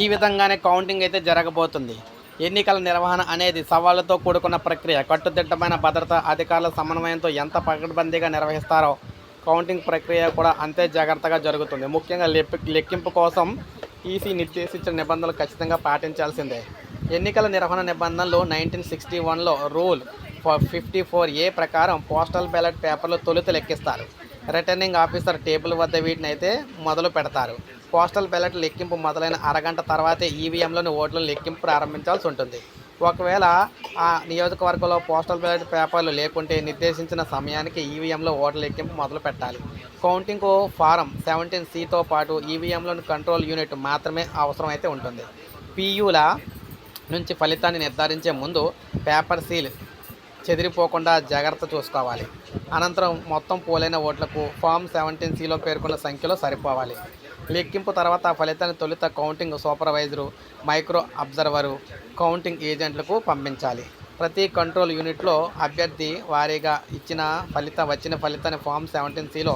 ఈ విధంగానే కౌంటింగ్ అయితే జరగబోతుంది. ఎన్నికల నిర్వహణ అనేది సవాళ్ళతో కూడుకున్న ప్రక్రియ. కట్టుదిట్టమైన భద్రత అధికారుల సమన్వయంతో ఎంత పకడ్బందీగా నిర్వహిస్తారో కౌంటింగ్ ప్రక్రియ కూడా అంతే జాగ్రత్తగా జరుగుతుంది. ముఖ్యంగా లెక్కింపు కోసం ఈసీ నిర్దేశించిన నిబంధనలు ఖచ్చితంగా పాటించాల్సిందే. ఎన్నికల నిర్వహణ నిబంధనలు నైన్టీన్ సిక్స్టీ వన్లో రూల్ ఫిఫ్టీ ఫోర్ ఏ ప్రకారం పోస్టల్ బ్యాలెట్ పేపర్లు తొలుత లెక్కిస్తారు. రిటర్నింగ్ ఆఫీసర్ టేబుల్ వద్ద వీటిని అయితే మొదలు పెడతారు. పోస్టల్ బ్యాలెట్ లెక్కింపు మొదలైన అరగంట తర్వాతే ఈవీఎంలోని ఓట్లను లెక్కింపు ప్రారంభించాల్సి ఉంటుంది. ఒకవేళ ఆ నియోజకవర్గంలో పోస్టల్ బ్యాలెట్ పేపర్లు లేకుంటే నిర్దేశించిన సమయానికి ఈవీఎంలో ఓట్ల లెక్కింపు మొదలు పెట్టాలి. కౌంటింగ్ ఫారం సెవెంటీన్ సితో పాటు ఈవీఎంలోని కంట్రోల్ యూనిట్ మాత్రమే అవసరమైతే ఉంటుంది. పియుల నుంచి ఫలితాన్ని నిర్ధారించే ముందు పేపర్ సీల్ చెదిరిపోకుండా జాగ్రత్త చూసుకోవాలి. అనంతరం మొత్తం పోలైన ఓట్లకు ఫామ్ సెవెంటీన్ సిలో పేర్కొన్న సంఖ్యలో సరిపోవాలి. లెక్కింపు తర్వాత ఆ ఫలితాన్ని తొలుత counting supervisor micro observer counting ఏజెంట్లకు పంపించాలి. ప్రతి కంట్రోల్ యూనిట్లో అభ్యర్థి వారీగా ఇచ్చిన ఫలితం వచ్చిన ఫలితాన్ని ఫామ్ సెవెంటీన్ సిలో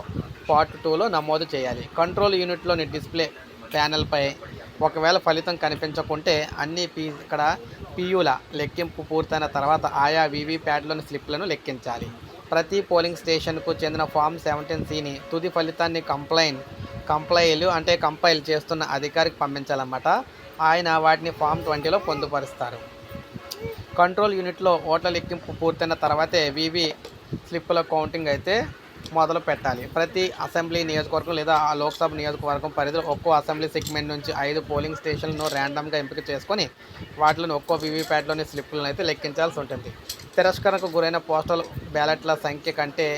పార్ట్ టూలో నమోదు చేయాలి. కంట్రోల్ యూనిట్లోని డిస్ప్లే ప్యానెల్పై ఒకవేళ ఫలితం కనిపించకుంటే అన్ని పీ ఇక్కడ పియుల లెక్కింపు పూర్తయిన తర్వాత ఆయా వీవీప్యాట్లోని స్లిప్లను లెక్కించాలి. ప్రతి పోలింగ్ స్టేషన్కు చెందిన ఫామ్ సెవెంటీన్ సిని తుది ఫలితాన్ని కంప్లైంట్ కంప్లైలు అంటే కంపైల్ చేస్తున్న అధికారికి పంపించాలన్నమాట. ఆయన వాటిని ఫామ్ ట్వంటీలో పొందుపరుస్తారు. కంట్రోల్ యూనిట్లో ఓట్ల లెక్కింపు పూర్తయిన తర్వాతే వీవీ స్లిప్పుల కౌంటింగ్ అయితే మొదలు పెట్టాలి. ప్రతి అసెంబ్లీ నియోజకవర్గం లేదా ఆ లోక్సభ నియోజకవర్గం పరిధిలో ఒక్కో అసెంబ్లీ సెగ్మెంట్ నుంచి ఐదు పోలింగ్ స్టేషన్లను ర్యాండమ్గా ఎంపిక చేసుకొని వాటిలోని ఒక్కో వివిప్యాట్లోని స్లిప్పులను అయితే లెక్కించాల్సి ఉంటుంది. తిరస్కరణకు గురైన పోస్టల్ బ్యాలెట్ల సంఖ్య కంటే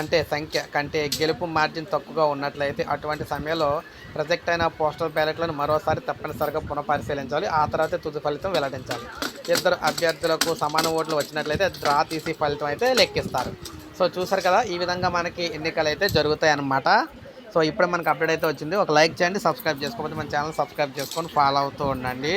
అంటే సంఖ్య కంటే గెలుపు మార్జిన్ తక్కువగా ఉన్నట్లయితే అటువంటి సమయంలో ప్రజెక్ట్ అయిన పోస్టల్ బ్యాలెట్లను మరోసారి తప్పనిసరిగా పునఃపరిశీలించాలి. ఆ తర్వాత తుది ఫలితం వెల్లడించాలి. ఇద్దరు అభ్యర్థులకు సమాన ఓట్లు వచ్చినట్లయితే డ్రా తీసి ఫలితం అయితే లెక్కిస్తారు. సో చూసారు కదా ఈ విధంగా మనకి ఎన్నికలు అయితే జరుగుతాయి అన్నమాట సో ఇప్పుడే మనకి అప్డేట్ అయితే వచ్చింది. ఒక లైక్ చేయండి సబ్స్క్రైబ్ చేసుకోకపోతే మన ఛానల్ సబ్స్క్రైబ్ చేసుకొని ఫాలో అవుతూ ఉండండి.